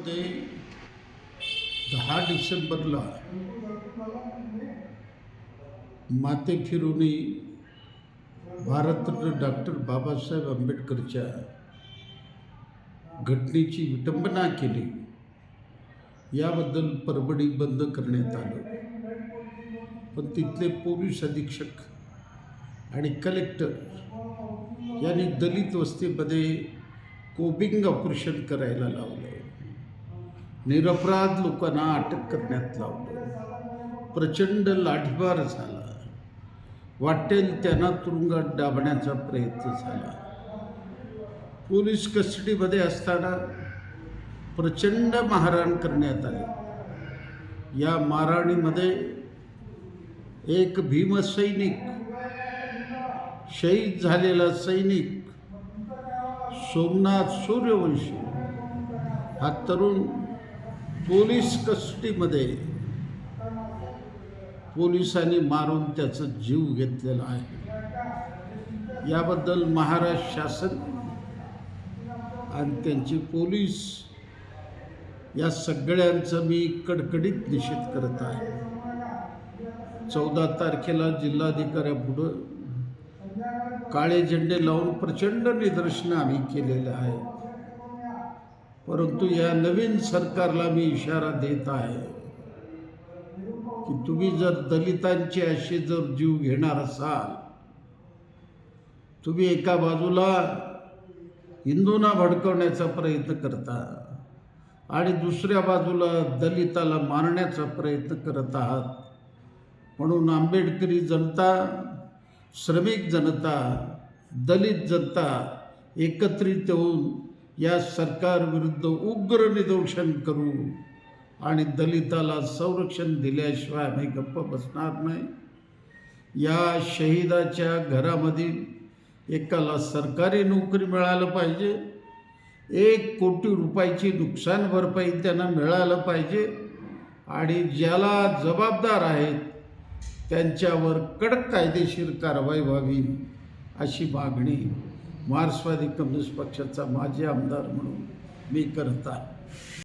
मध्ये दहा डिसेंबरला माते फिरुनी भारतरत्न डॉक्टर बाबासाहेब आंबेडकरच्या घटनेची विटंबना केली. याबद्दल परभणी बंद करण्यात आलं. पण तिथले पोलीस अधीक्षक आणि कलेक्टर यांनी दलित वस्तीमध्ये कोबिंग ऑपरेशन करायला लावलं. निरपराध लोकांना अटक करण्यात लावलं. प्रचंड लाठीमार झाला. वाटेल त्यांना तुरुंगात डाबण्याचा प्रयत्न झाला. पोलीस कस्टडीमध्ये असताना प्रचंड मारहाण करण्यात आले. या मारहाणीमध्ये एक भीमसैनिक शहीद झालेला सैनिक सोमनाथ सूर्यवंशी हा तरुण पोलीस कस्टडीमध्ये पोलिसांनी मारून त्याचा जीव घेतलेला आहे. याबद्दल महाराष्ट्र शासन आणि त्यांचे पोलीस या सगळ्यांचं मी कडकडीत निषेध करत आहे. चौदा तारखेला जिल्हाधिकाऱ्यापुढं काळे झेंडे लावून प्रचंड निदर्शनं आम्ही केलेलं आहे परंतु या नवीन सरकारला मी इशारा देत आहे की तुम्ही जर दलितांचे असे जर जीव घेणार असाल तुम्ही एका बाजूला हिंदूंना भडकवण्याचा प्रयत्न करता आणि दुसऱ्या बाजूला दलिताला मारण्याचा प्रयत्न करत आहात. म्हणून आंबेडकरी जनता श्रमिक जनता दलित जनता एकत्रित होऊन या सरकारविरुद्ध उग्र निदर्शन करू आणि दलिताला संरक्षण दिल्याशिवाय आम्ही गप्प बसणार नाही. या शहीदाच्या घरामधील एकाला सरकारी नोकरी मिळालं पाहिजे. एक कोटी रुपयाची नुकसान भरपाई त्यांना मिळालं पाहिजे. आणि ज्याला जबाबदार आहेत त्यांच्यावर कडक कायदेशीर कारवाई व्हावी अशी मागणी मार्क्सवादी कम्युनिस्ट पक्षाचा माजी आमदार म्हणून मी करत. आहे